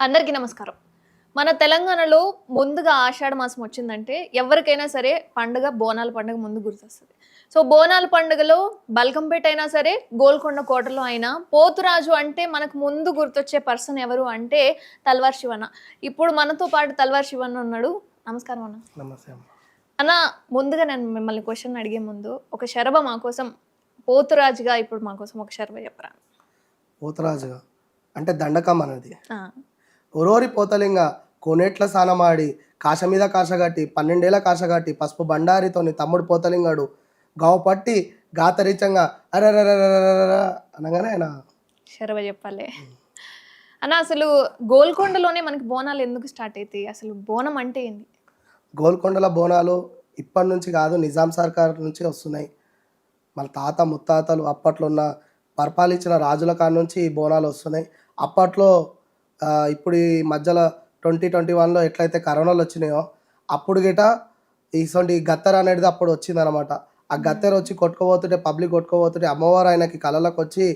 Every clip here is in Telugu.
అందరికీ నమస్కారం. మన తెలంగాణలో ముందుగా ఆషాఢ మాసం వచ్చిందంటే ఎవరికైనా సరే పండుగ బోనాల పండుగ ముందు గుర్తొస్తుంది. సో బోనాల పండుగలో బల్కంపేట అయినా సరే గోల్కొండ కోటలో అయినా పోతురాజు అంటే మనకు ముందు గుర్తొచ్చే పర్సన్ ఎవరు అంటే తల్వార్ శివన్న. ఇప్పుడు మనతో పాటు తల్వార్ శివన్న ఉన్నాడు. నమస్కారం అన్న. నమస్తే అమ్మ. అన్న ముందుగా నేను మిమ్మల్ని క్వశ్చన్ అడిగే ముందు ఒక శరభ మా కోసం పోతురాజుగా ఇప్పుడు మా కోసం ఒక శరభ చెప్పరా? పోతరాజుగా? అంటే దండకం అనేది ఒరోరి పోతలింగ కోనేట్ల స్నానమాడి కాశ మీద కాశగట్టి పన్నెండేళ్ళ కాశగట్టి పసుపు బండారితోని తమ్ముడు పోతలింగాడు. గావు పట్టి గాతరీచంగా అరరరరరరర అనగానే ఆయన శరవ చెప్పాలి. అన్న అసలు గోల్కొండలోనే మనకి బోనాలు ఎందుకు స్టార్ట్ అవుతాయి అసలు బోనం అంటే ఏంది? గోల్కొండల బోనాలు ఇప్పటి నుంచి కాదు నిజాం సర్కార్ నుంచి వస్తున్నాయి. మన తాత ముత్తాతలు అప్పట్లో ఉన్న పరిపాలించిన రాజుల కాడ నుంచి ఈ బోనాలు వస్తున్నాయి. అప్పట్లో ఇప్పుడు ఈ మధ్యలో ట్వంటీ ట్వంటీ వన్లో ఎట్లయితే కరోనాలు వచ్చినాయో అప్పుడు గిట ఇటువంటి గత్తెర అనేది అప్పుడు వచ్చిందనమాట. ఆ గత్తెర వచ్చి కొట్టుకోబోతుంటే పబ్లిక్ కొట్టుకోబోతుంటే అమ్మవారు ఆయనకి కళలకు వచ్చి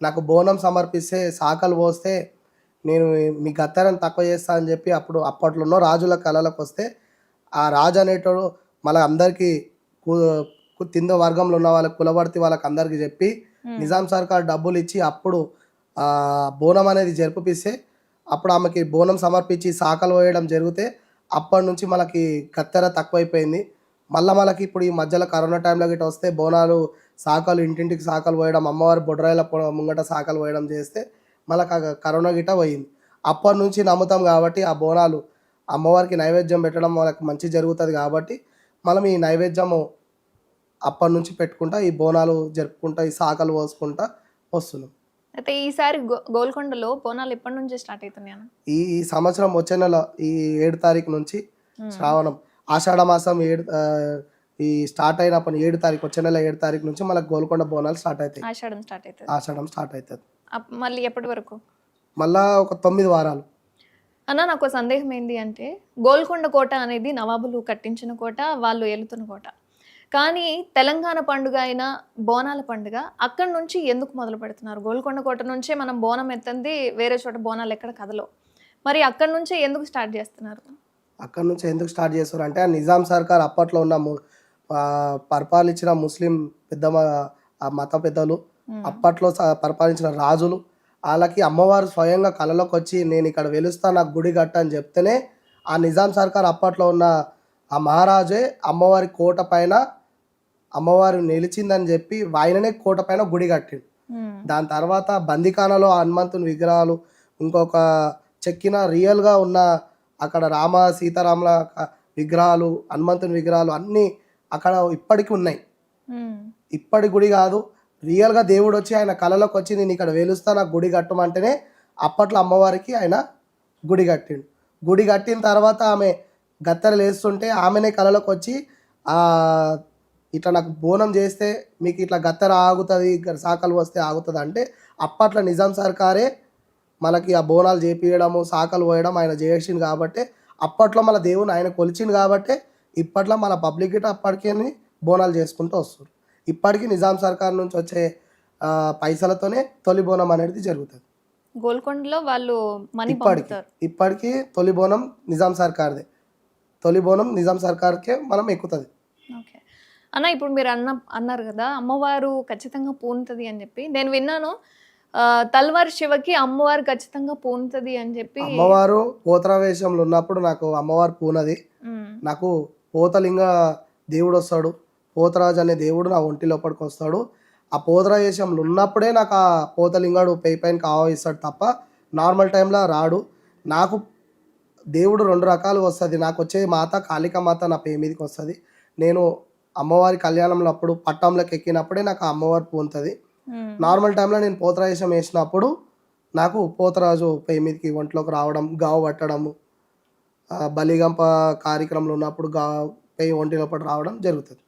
నాకు బోనం సమర్పిస్తే సాకలు పోస్తే నేను మీ గత్తెరని తక్కువ చేస్తా అని చెప్పి అప్పుడు అప్పట్లో రాజుల కళలకు వస్తే ఆ రాజు అనేటోడు మళ్ళీ అందరికీ కింద వర్గంలో ఉన్న వాళ్ళకి కులవర్తి వాళ్ళకి అందరికీ చెప్పి నిజాం సర్కార్ డబ్బులు ఇచ్చి అప్పుడు బోనం అనేది జరిపిస్తే అప్పుడు ఆమెకి బోనం సమర్పించి సాకలు వేయడం జరిగితే అప్పటి నుంచి మనకి కత్తెర తక్కువైపోయింది. మళ్ళీ మనకి ఇప్పుడు ఈ మధ్యలో కరోనా టైంలో గిట్ట వస్తే బోనాలు సాకలు ఇంటింటికి సాకలు పోయడం అమ్మవారి బొడ్రాయిల ముంగట సాకలు పోయడం చేస్తే మళ్ళీ కరోనా గిట్ట పోయింది. అప్పటి నుంచి నమ్ముతాం కాబట్టి ఆ బోనాలు అమ్మవారికి నైవేద్యం పెట్టడం వాళ్ళకి మంచి జరుగుతుంది కాబట్టి మనం ఈ నైవేద్యము అప్పటి నుంచి పెట్టుకుంటా ఈ బోనాలు జరుపుకుంటా ఈ సాకలు పోసుకుంటా వస్తున్నాం. అయితే ఈసారి గోల్కొండలో బోనాలు ఎప్పటి నుంచి స్టార్ట్ అవుతున్నాయి అన్న? ఈ సంవత్సరం వచ్చే నెల ఈ ఏడు తారీఖు నుంచి శ్రావణం. ఆషాఢ మాసం ఏడు ఈ స్టార్ట్ అయినప్పుడు ఏడు తారీఖు వచ్చే నెల ఏడు తారీఖు నుంచి మనకు గోల్కొండ బోనాలు స్టార్ట్ అవుతాయి. ఆషాఢం స్టార్ట్ అవుతుంది. ఆషాఢం స్టార్ట్ అవుతుంది. మళ్ళీ ఎప్పటి వరకు? మళ్ళా ఒక తొమ్మిది వారాలు. అన్న నాకు ఒక సందేహం ఏంటి అంటే గోల్కొండ కోట అనేది నవాబులు కట్టించిన కోట వాళ్ళు ఏలుతున్న కోట. కానీ తెలంగాణ పండుగ అయిన బోనాల పండుగ అక్కడి నుంచి ఎందుకు మొదలు పెడుతున్నారు? గోల్కొండ కోట నుంచే మనం బోనం ఎత్తంది వేరే చోట బోనాలు ఎక్కడ కదలో మరి అక్కడి నుంచే ఎందుకు స్టార్ట్ చేస్తున్నారు? అక్కడ నుంచి ఎందుకు స్టార్ట్ చేస్తారు అంటే నిజాం సర్కార్ అప్పట్లో ఉన్న పరిపాలించిన ముస్లిం పెద్ద మత పెద్దలు అప్పట్లో పరిపాలించిన రాజులు వాళ్ళకి అమ్మవారు స్వయంగా కళలోకి వచ్చి నేను ఇక్కడ వెలుస్తా నాకు గుడి కట్ట అని చెప్తేనే ఆ నిజాం సర్కార్ అప్పట్లో ఉన్న ఆ మహారాజే అమ్మవారి కోట పైన అమ్మవారు నిలిచిందని చెప్పి ఆయననే కోట పైన గుడి కట్టిండు. దాని తర్వాత బందికానలో హనుమంతుని విగ్రహాలు ఇంకొక చెక్కిన రియల్గా ఉన్న అక్కడ రామ సీతారాముల విగ్రహాలు హనుమంతుని విగ్రహాలు అన్నీ అక్కడ ఇప్పటికీ ఉన్నాయి. ఇప్పటి గుడి కాదు రియల్గా దేవుడు వచ్చి ఆయన కళలోకి వచ్చి నేను ఇక్కడ వెలుస్తా నాకు గుడి కట్టమంటేనే అప్పట్లో అమ్మవారికి ఆయన గుడి కట్టిండు గుడి కట్టిన తర్వాత ఆమె గత్తెరలు వేస్తుంటే ఆమెనే కళలోకి వచ్చి ఇట్లా నాకు బోనం చేస్తే మీకు ఇట్లా గత్తెర ఆగుతుంది సాకలు వస్తే ఆగుతుంది? అంటే అప్పట్లో నిజాం సర్కారే మనకి ఆ బోనాలు చేపియడము సాకలు పోయడం ఆయన చేసిండు కాబట్టి అప్పట్లో మన దేవుని ఆయన కొలిచిండు కాబట్టి ఇప్పట్లో మన పబ్లిక్ గిట్ట అప్పటికే బోనాలు చేసుకుంటూ వస్తారు ఇప్పటికీ నిజాం సర్కార్ నుంచి వచ్చే పైసలతోనే తొలి బోనం అనేది జరుగుతుంది. గోల్కొండలో వాళ్ళు ఇప్పటికి ఇప్పటికీ తొలి బోనం నిజాం సర్కార్దే. తొలి బోనం నిజాం సర్కార్కే మనం ఎక్కుతుంది. ఓకే. అన్న ఇప్పుడు మీరు అన్న అన్నారు కదా అమ్మవారు ఖచ్చితంగా పూనుతుంది అని చెప్పి. నేను విన్నాను తల్వార్ శివకి అమ్మవారు ఖచ్చితంగా పూనుతుంది అని చెప్పి. అమ్మవారు పోతరా వేషంలో ఉన్నప్పుడు నాకు అమ్మవారు పూనది. నాకు పోతలింగ దేవుడు వస్తాడు. పోతరాజు అనే దేవుడు నా ఒంటి లోపలికి వస్తాడు. ఆ పోతరా వేషంలో ఉన్నప్పుడే నాకు ఆ పోతలింగాడు పై పైన ఆవహిస్తాడు తప్ప నార్మల్ టైంలో రాడు. నాకు దేవుడు రెండు రకాలు వస్తుంది. నాకు వచ్చే మాత కాళిక మాత నా పే మీదకి వస్తుంది. నేను అమ్మవారి కళ్యాణంలో అప్పుడు పట్టంలోకి ఎక్కినప్పుడే నాకు అమ్మవారు పూనుతుంది మ్మ్. నార్మల్ టైంలో నేను పోతరావేశం వేసినప్పుడు నాకు పోతరాజు పై మీదకి ఒంట్లోకి రావడం గావు పట్టడము బలిగంప కార్యక్రమంలో ఉన్నప్పుడు గా పై ఒంటి లోపల రావడం జరుగుతుంది.